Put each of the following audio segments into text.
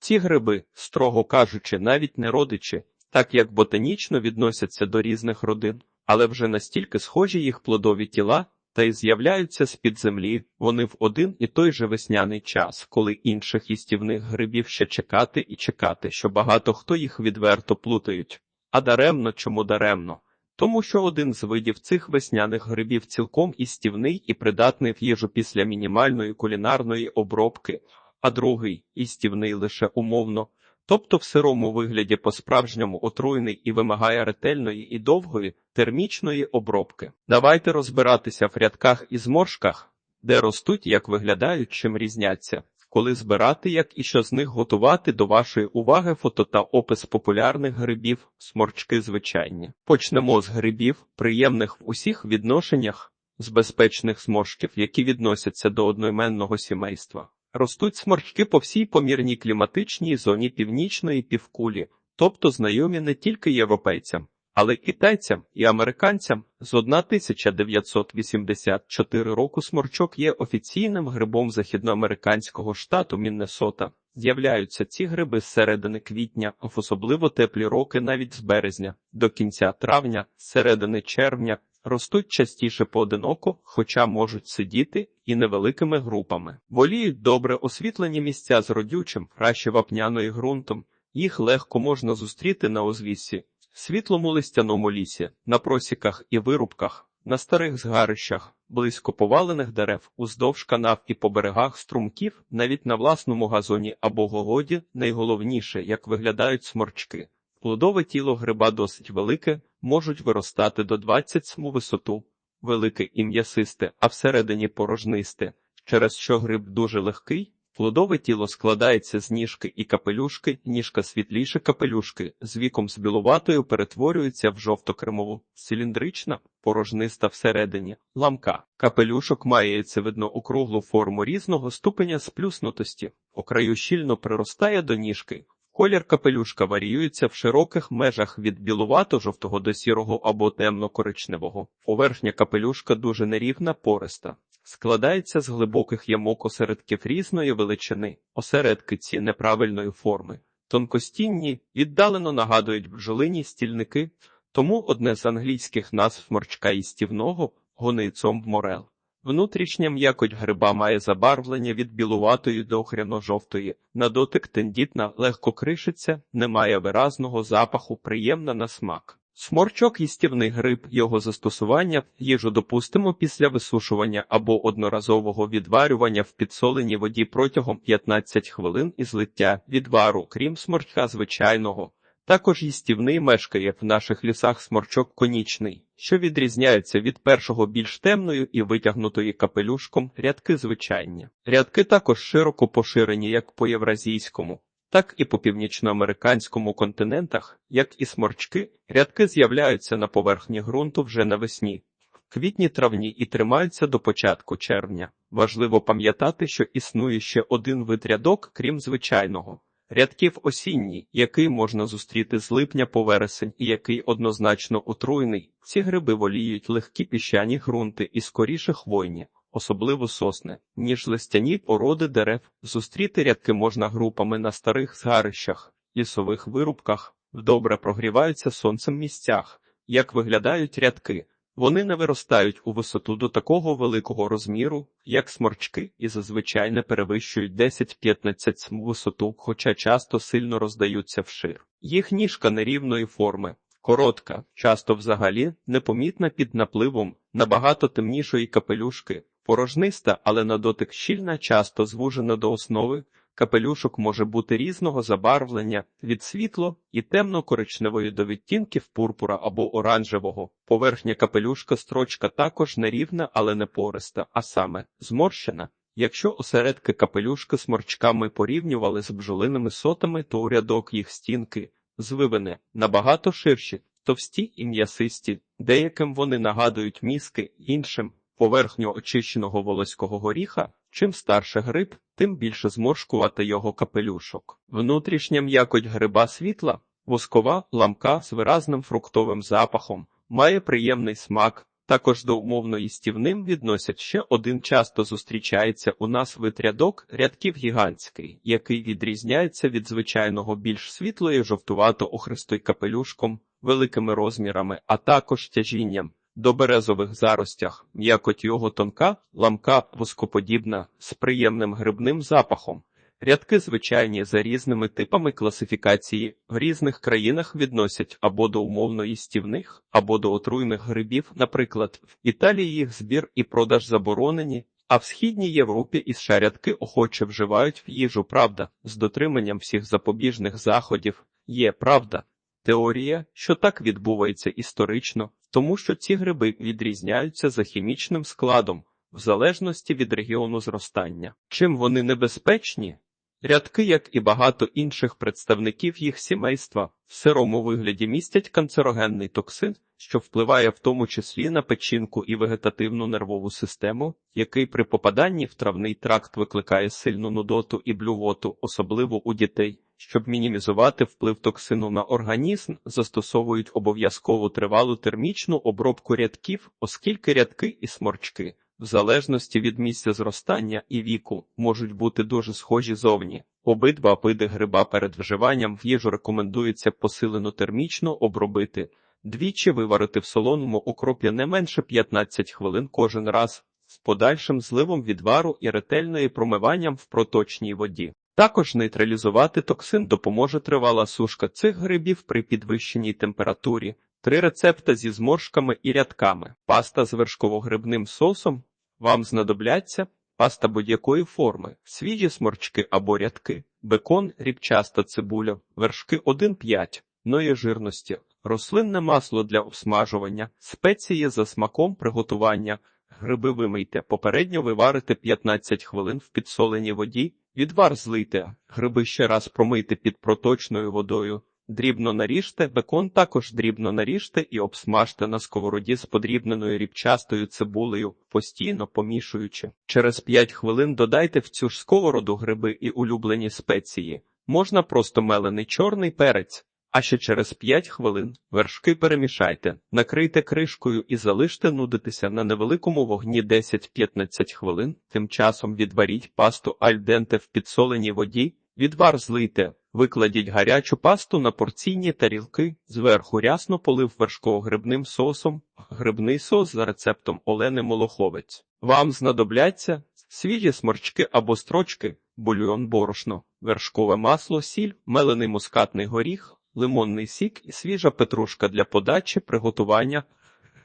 Ці гриби, строго кажучи, навіть не родичі, так як ботанічно відносяться до різних родин, але вже настільки схожі їх плодові тіла, та й з'являються з-під землі вони в один і той же весняний час, коли інших їстівних грибів ще чекати і чекати, що багато хто їх відверто плутають. А даремно чому даремно? Тому що один з видів цих весняних грибів цілком істівний і придатний в їжу після мінімальної кулінарної обробки, а другий істівний лише умовно, тобто в сирому вигляді по-справжньому отруйний і вимагає ретельної і довгої термічної обробки. Давайте розбиратися в рядках і зморшках, де ростуть, як виглядають, чим різняться. Коли збирати, як і що з них готувати до вашої уваги фото та опис популярних грибів, сморчки звичайні. Почнемо з грибів, приємних в усіх відношеннях, з безпечних сморшків, які відносяться до одноіменного сімейства. Ростуть сморчки по всій помірній кліматичній зоні північної півкулі, тобто знайомі не тільки європейцям, але й китайцям і американцям. З 1984 року сморчок є офіційним грибом західноамериканського штату Міннесота. З'являються ці гриби з середини квітня, в особливо теплі роки навіть з березня, до кінця травня, з середини червня, ростуть частіше поодиноко, хоча можуть сидіти і невеликими групами. Воліють добре освітлені місця з родючим, краще вапняною ґрунтом. Їх легко можна зустріти на узвіссі, світлому листяному лісі, на просіках і вирубках, на старих згарищах, близько повалених дерев, уздовж канав і по берегах струмків, навіть на власному газоні або городі, найголовніше, як виглядають сморчки. Плодове тіло гриба досить велике, можуть виростати до 20 см висоту, велике і м'ясисте, а всередині порожнисте, через що гриб дуже легкий. Плодове тіло складається з ніжки і капелюшки, ніжка світліше капелюшки, з віком з білуватою перетворюється в жовто-кремову, циліндрична, порожниста всередині, ламка. Капелюшок має яйцевидно округлу форму різного ступеня сплюснутості, по краю щільно приростає до ніжки. Колір капелюшка варіюється в широких межах від білувато-жовтого до сірого або темно-коричневого. Поверхня капелюшка дуже нерівна, пориста. Складається з глибоких ямок осередків різної величини, осередки ці неправильної форми. Тонкостінні віддалено нагадують бджолині стільники, тому одне з англійських назв морчка їстівного гоницом морел. Внутрішня м'якоть гриба має забарвлення від білуватої до охряно-жовтої, на дотик тендітна, легко кришиться, не має виразного запаху, приємна на смак. Сморчок їстівний гриб, його застосування їжу допустимо після висушування або одноразового відварювання в підсоленій воді протягом 15 хвилин і злиття відвару, крім сморчка звичайного. Також їстівний мешкає в наших лісах сморчок конічний, що відрізняється від першого більш темною і витягнутої капелюшком рядки звичайні. Рядки також широко поширені як по євразійському, так і по північноамериканському континентах, як і сморчки, рядки з'являються на поверхні ґрунту вже навесні, в квітні травні і тримаються до початку червня. Важливо пам'ятати, що існує ще один вид рядок, крім звичайного. Рядків осінній, який можна зустріти з липня по вересень і який однозначно отруйний. Ці гриби воліють легкі піщані ґрунти і скоріше хвойні, особливо сосни, ніж листяні породи дерев. Зустріти рядки можна групами на старих згарищах, лісових вирубках, добре прогріваються сонцем місцях. Як виглядають рядки? Вони не виростають у висоту до такого великого розміру, як сморчки, і зазвичай не перевищують 10-15 см висоту, хоча часто сильно роздаються вшир. Їх ніжка нерівної форми, коротка, часто взагалі непомітна під напливом набагато темнішої капелюшки, порожниста, але на дотик щільна, часто звужена до основи. Капелюшок може бути різного забарвлення від світло і темно-коричневої до відтінків пурпура або оранжевого. Поверхня капелюшка строчка також нерівна, але не пориста, а саме зморщена. Якщо осередки капелюшки сморчками порівнювали з бджолиними сотами, то у рядок їх стінки звивини набагато ширші, товсті і м'ясисті, деяким вони нагадують мізки, іншим поверхню очищеного волоського горіха. Чим старше гриб, тим більше зморшкувати його капелюшок. Внутрішня м'якоть гриба світла, воскова ламка з виразним фруктовим запахом, має приємний смак, Також до умовно їстівним відносять ще один часто зустрічається у нас вид рядок рядків гігантський, який відрізняється від звичайного більш світлої жовтувато-охристої капелюшком, великими розмірами, а також тяжінням. До березових заростях м'якоть його тонка, ламка, воскоподібна, з приємним грибним запахом. Рядки звичайні за різними типами класифікації в різних країнах відносять або до умовно їстівних, або до отруйних грибів. Наприклад, в Італії їх збір і продаж заборонені, а в східній Європі і США рядки охоче вживають в їжу. Правда, з дотриманням всіх запобіжних заходів є правда. Теорія, що так відбувається історично, тому що ці гриби відрізняються за хімічним складом, в залежності від регіону зростання. Чим вони небезпечні? Рядки, як і багато інших представників їх сімейства, в сирому вигляді містять канцерогенний токсин, що впливає в тому числі на печінку і вегетативну нервову систему, який при попаданні в травний тракт викликає сильну нудоту і блювоту, особливо у дітей. Щоб мінімізувати вплив токсину на організм, застосовують обов'язкову тривалу термічну обробку рядків, оскільки рядки і сморчки в залежності від місця зростання і віку, можуть бути дуже схожі зовні. Обидва види гриба перед вживанням в їжу рекомендується посилено термічно обробити, двічі виварити в солоному окропі не менше 15 хвилин кожен раз, з подальшим зливом відвару і ретельною промиванням в проточній воді. Також нейтралізувати токсин допоможе тривала сушка цих грибів при підвищеній температурі, три рецепта зі зморшками і рядками, паста з вершково-грибним сосом, вам знадобляться паста будь-якої форми, свіжі сморчки або рядки, бекон, рібчаста цибуля, вершки 1,5, ної жирності, рослинне масло для обсмажування, спеції за смаком приготування, гриби вимийте, попередньо виварите 15 хвилин в підсоленій воді, відвар злийте, гриби ще раз промийте під проточною водою. Дрібно наріжте, бекон також дрібно наріжте і обсмажте на сковороді з подрібненою рібчастою цибулею, постійно помішуючи. Через 5 хвилин додайте в цю ж сковороду гриби і улюблені спеції. Можна просто мелений чорний перець, а ще через 5 хвилин вершки перемішайте, накрийте кришкою і залиште нудитися на невеликому вогні 10-15 хвилин. Тим часом відваріть пасту альденте в підсоленій воді, відвар злийте. Викладіть гарячу пасту на порційні тарілки, зверху рясно полив вершково-грибним сосом, грибний сос за рецептом Олени Молоховець. Вам знадобляться свіжі сморчки або строчки, бульйон борошно, вершкове масло, сіль, мелений мускатний горіх, лимонний сік і свіжа петрушка для подачі, приготування.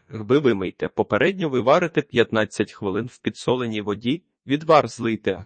Гриби вимийте, попередньо виварите 15 хвилин в підсоленій воді, відвар злийте.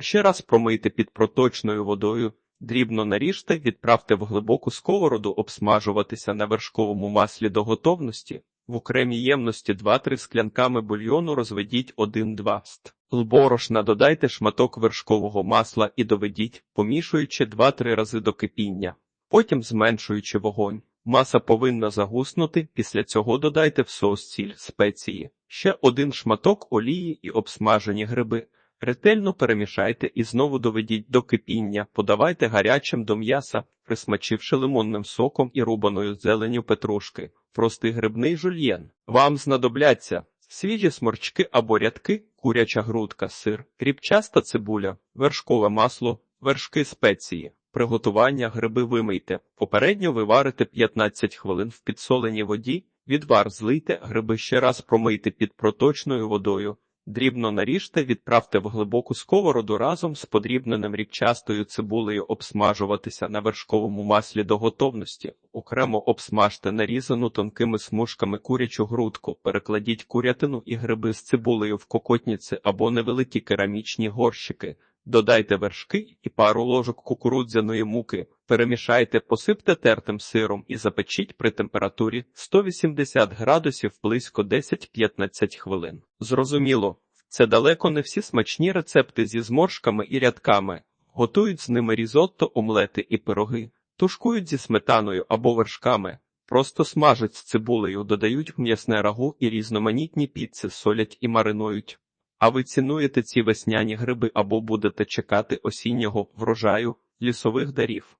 Ще раз промийте під проточною водою. Дрібно наріжте, відправте в глибоку сковороду обсмажуватися на вершковому маслі до готовності. В окремій ємності 2-3 склянками бульйону розведіть 1-2 ст. Борошна додайте шматок вершкового масла і доведіть, помішуючи 2-3 рази до кипіння. Потім зменшуючи вогонь. Маса повинна загуснути, після цього додайте в соус сіль, спеції, ще один шматок олії і обсмажені гриби. Ретельно перемішайте і знову доведіть до кипіння, подавайте гарячим до м'яса, присмачивши лимонним соком і рубаною зеленю петрушки, простий грибний жульєн. Вам знадобляться свіжі сморчки або рядки, куряча грудка, сир, кріпчаста цибуля, вершкове масло, вершки спеції. Приготування гриби вимийте. Попередньо виварите 15 хвилин в підсоленій воді, відвар злийте, гриби ще раз промийте під проточною водою. Дрібно наріжте, відправте в глибоку сковороду разом з подрібненим рібчастою цибулею обсмажуватися на вершковому маслі до готовності. Окремо обсмажте нарізану тонкими смужками курячу грудку, перекладіть курятину і гриби з цибулею в кокотніці або невеликі керамічні горщики. Додайте вершки і пару ложок кукурудзяної муки, перемішайте, посипте тертим сиром і запечіть при температурі 180 градусів близько 10-15 хвилин. Зрозуміло, це далеко не всі смачні рецепти зі зморшками і рядками, готують з ними різотто, омлети і пироги, тушкують зі сметаною або вершками, просто смажать з цибулею, додають м'ясне рагу і різноманітні піци, солять і маринують. А ви цінуєте ці весняні гриби або будете чекати осіннього врожаю лісових дарів.